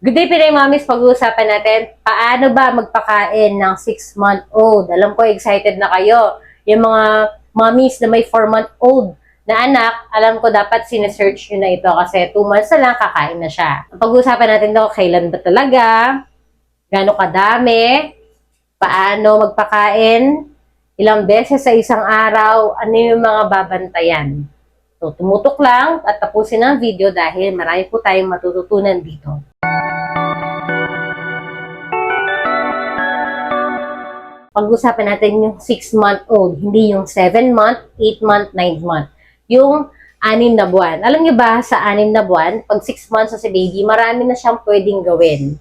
Good day, Pinay Mamis. Pag-uusapan natin, paano ba magpakain ng 6-month-old? Alam ko, excited na kayo. Yung mga mommies na may 4-month-old na anak, alam ko dapat sinesearch nyo na ito kasi 2 months na lang, kakain na siya. Pag-uusapan natin daw, kailan ba talaga? Gano'ng kadami? Paano magpakain? Ilang beses sa isang araw? Ano yung mga babantayan? So, tumutok lang at tapusin ang video dahil marami po tayong matututunan dito. Pag-usapan natin yung 6-month-old, hindi yung 7-month, 8-month, 9-month. Yung 6 na buwan. Alam niyo ba, sa 6 na buwan, pag 6 months na si baby, marami na siyang pwedeng gawin.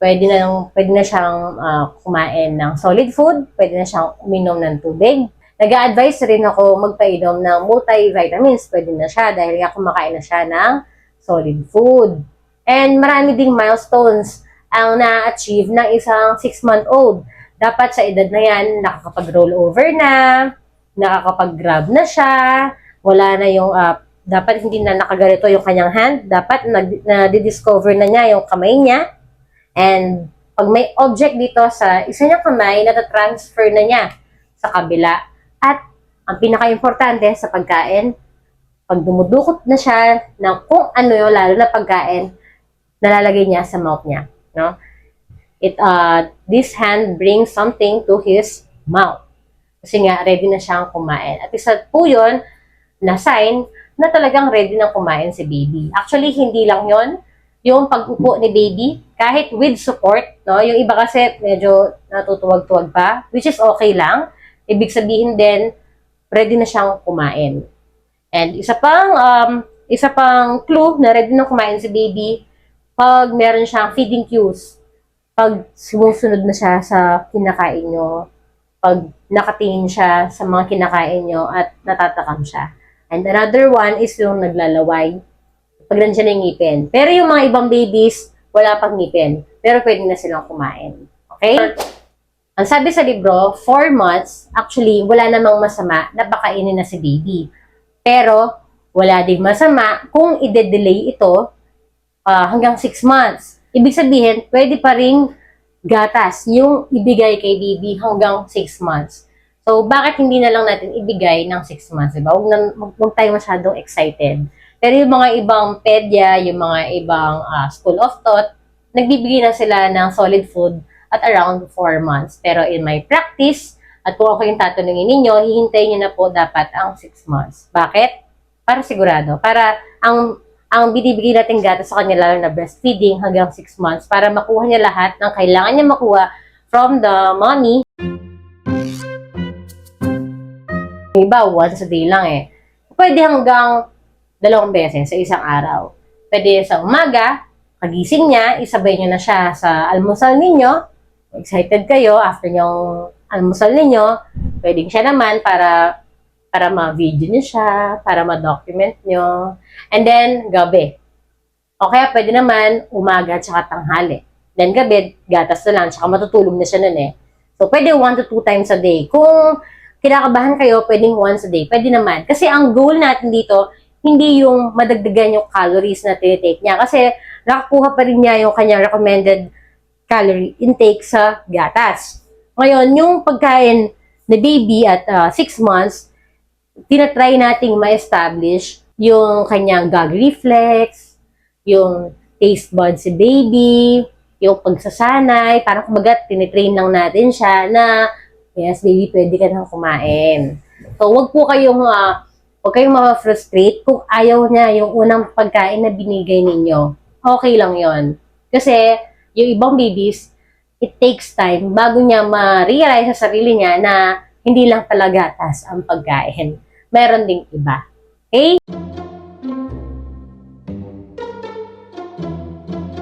Pwede na, pwede na siyang ah, kumain ng solid food, pwede na siyang uminom ng tubig. Nag-a-advise rin ako magpainom ng multivitamins. Pwede na siya dahil nga kumakain na siya ng solid food. And marami ding milestones ang na-achieve ng isang 6-month-old. Dapat sa edad na yan, nakakapag-roll over na, nakakapag-grab na siya, wala na yung, ah, dapat hindi na nakaganito yung kanyang hand, dapat na-discover na niya yung kamay niya. And pag may object dito sa isa niyang kamay, natatransfer na niya sa kabila. At ang pinaka-importante sa pagkain, pag dumudukot na siya ng kung ano yun, lalo na pagkain, nalalagay niya sa mouth niya. No? It, uh, this hand brings something to his mouth. Kasi nga, ready na siyang kumain. At isa po yun, na sign na talagang ready na kumain si baby. Actually, hindi lang yon yung pag-upo ni baby, kahit with support, no? Yung iba kasi medyo natutuwag-tuwag pa, which is okay lang. Ibig sabihin din, ready na siyang kumain. And isa pang, um, isa pang clue na ready na kumain si baby, pag meron siyang feeding cues, pag sumusunod na siya sa kinakain nyo, pag nakatingin siya sa mga kinakain nyo at natatakam siya. And another one is yung naglalaway, pag nandiyan na yung ngipin. Pero yung mga ibang babies, wala pang ngipin. Pero pwede na silang kumain. Okay? Ang sabi sa libro, 4 months, actually, wala namang masama na pakainin na si baby. Pero, wala ding masama kung ide-delay ito ah, hanggang 6 months. Ibig sabihin, pwede pa ring gatas yung ibigay kay baby hanggang 6 months. So, bakit hindi na lang natin ibigay ng 6 months, diba? Huwag, na, huwag, tayo masyadong excited. Pero yung mga ibang pedya, yung mga ibang ah, school of thought, nagbibigay na sila ng solid food at around 4 months. Pero in my practice, at kung ako yung tatanungin ninyo, hihintayin nyo na po dapat ang 6 months. Bakit? Para sigurado. Para ang ang binibigay natin gatas sa kanya, lalo na breastfeeding hanggang 6 months, para makuha niya lahat ng kailangan niya makuha from the mommy. Iba, once a day lang eh. Pwede hanggang dalawang beses sa isang araw. Pwede sa umaga, pagising niya, isabay niyo na siya sa almusal ninyo. Excited kayo after yung almusal ninyo. Pwedeng siya naman para para ma-video niyo siya, para ma-document niyo. And then, gabi. O kaya pwede naman umaga at saka tanghali. Then gabi, gatas na lang, tsaka matutulog na siya nun eh. So, pwede one to two times a day. Kung kinakabahan kayo, pwedeng once a day. Pwede naman. Kasi ang goal natin dito, hindi yung madagdagan yung calories na tinitake niya. Kasi nakakuha pa rin niya yung kanyang recommended calorie intake sa gatas. Ngayon, yung pagkain ni baby at 6 months, tinatry nating ma-establish yung kanyang gag reflex, yung taste buds si baby, yung pagsasanay, parang kumbaga tinitrain lang natin siya na yes, baby, pwede ka nang kumain. So, wag po kayong, uh, wag kayong ma-frustrate kung ayaw niya yung unang pagkain na binigay ninyo. Okay lang yon Kasi, yung ibang babies, it takes time bago niya ma-realize sa sarili niya na hindi lang talaga tas ang pagkain. Meron ding iba. Okay?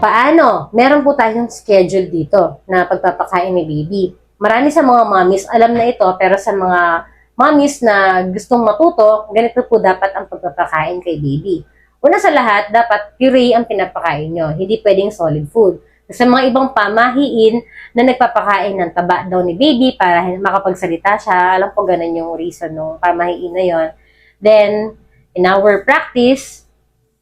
Paano? Meron po tayong schedule dito na pagpapakain ni baby. Marami sa mga mommies alam na ito, pero sa mga mommies na gustong matuto, ganito po dapat ang pagpapakain kay baby. Una sa lahat, dapat puree ang pinapakain nyo. Hindi pwedeng solid food. Sa mga ibang pamahiin na nagpapakain ng taba daw ni baby para makapagsalita siya, alam ko ganun yung reason ng pamahiin na yon. Then, in our practice,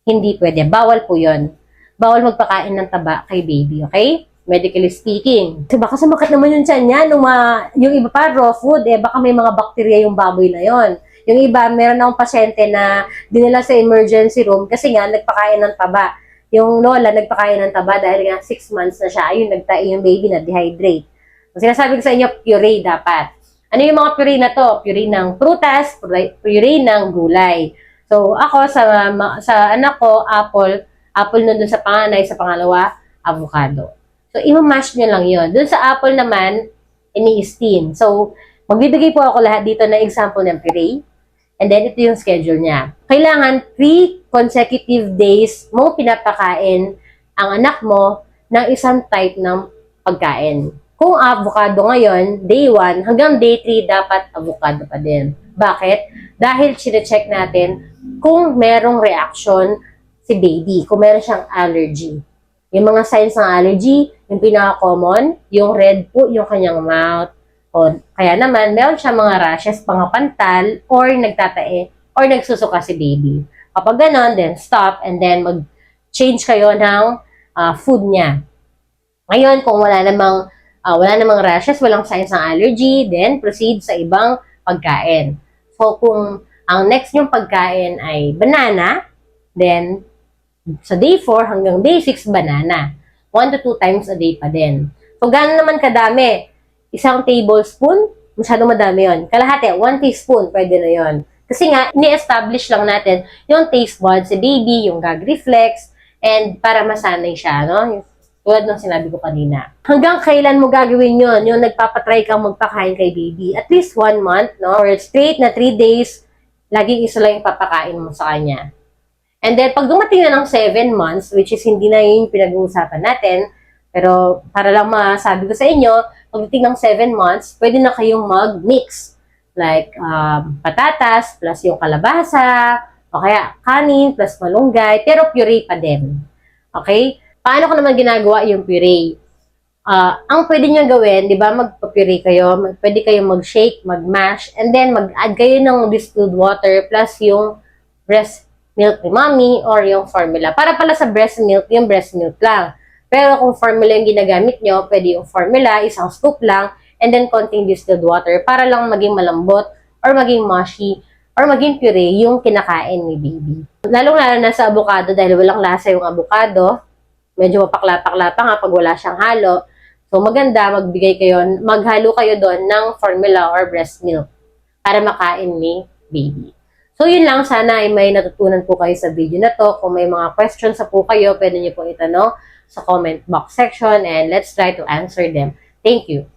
hindi pwede. Bawal po yon bawal magpakain ng taba kay baby, okay? Medically speaking. Kasi baka sumakit naman yung tiyan niya, nung ma- yung iba pa, raw food, eh, baka may mga bakterya yung baboy na yon. Yung iba, meron akong pasyente na dinala sa emergency room kasi nga, nagpakain ng taba. Yung lola, nagpakain ng taba dahil nga 6 months na siya. Ayun, nagtai yung baby na dehydrate. So, sinasabi ko sa inyo, puree dapat. Ano yung mga puree na to? Puree ng prutas, puree ng gulay. So, ako, sa, sa anak ko, apple, apple nun dun sa panganay, sa pangalawa, avocado. So, imamash nyo lang yon. Dun sa apple naman, ini-steam. So, magbibigay po ako lahat dito na example ng puree. And then, ito yung schedule niya. Kailangan 3 consecutive days mo pinapakain ang anak mo ng isang type ng pagkain. Kung avocado ngayon, day 1 hanggang day 3 dapat avocado pa din. Bakit? Dahil chine-check natin kung merong reaction si baby, kung meron siyang allergy. Yung mga signs ng allergy, yung pinaka-common, yung red po yung kanyang mouth. O, kaya naman, meron siya mga rashes, pangapantal, or nagtatae, or nagsusuka si baby. Kapag ganon, then stop, and then mag-change kayo ng ah, food niya. Ngayon, kung wala namang, ah, wala namang rashes, walang signs ng allergy, then proceed sa ibang pagkain. So, kung ang next yung pagkain ay banana, then sa day 4 hanggang day 6, banana. 1 to 2 times a day pa din. So, gano'n naman kadami? Isang tablespoon, masyado madami yon. Kalahati, 1 teaspoon, pwede na yon. Kasi nga, ni-establish lang natin yung taste buds sa baby, yung gag reflex, and para masanay siya, no? Tulad ng sinabi ko kanina. Hanggang kailan mo gagawin yon Yung nagpapatry kang magpakain kay baby. At least one month, no? Or straight na three days, laging isa lang yung papakain mo sa kanya. And then, pag dumating na ng 7 months, which is hindi na yun yung pinag-uusapan natin, pero para lang masabi ko sa inyo, pagdating ng 7 months, pwede na kayong mag-mix. Like, um, patatas plus yung kalabasa, o kaya kanin plus malunggay, pero puree pa din. Okay? Paano ko naman ginagawa yung puree? Ah, ang pwede nyo gawin, di ba, magpa-puree kayo, pwede kayong mag-shake, mag-mash, and then mag-add kayo ng distilled water plus yung breast milk ni mommy or yung formula. Para pala sa breast milk, yung breast milk lang. Pero kung formula yung ginagamit nyo, pwede yung formula, isang scoop lang, and then konting distilled water para lang maging malambot or maging mushy or maging puree yung kinakain ni baby. Lalong-lalo na sa avocado dahil walang lasa yung avocado, medyo mapakla-pakla pa nga pag wala siyang halo. So maganda, magbigay kayo, maghalo kayo doon ng formula or breast milk para makain ni baby. So yun lang, sana ay may natutunan po kayo sa video na to. Kung may mga questions sa po kayo, pwede niyo po itanong sa comment box section and let's try to answer them. Thank you.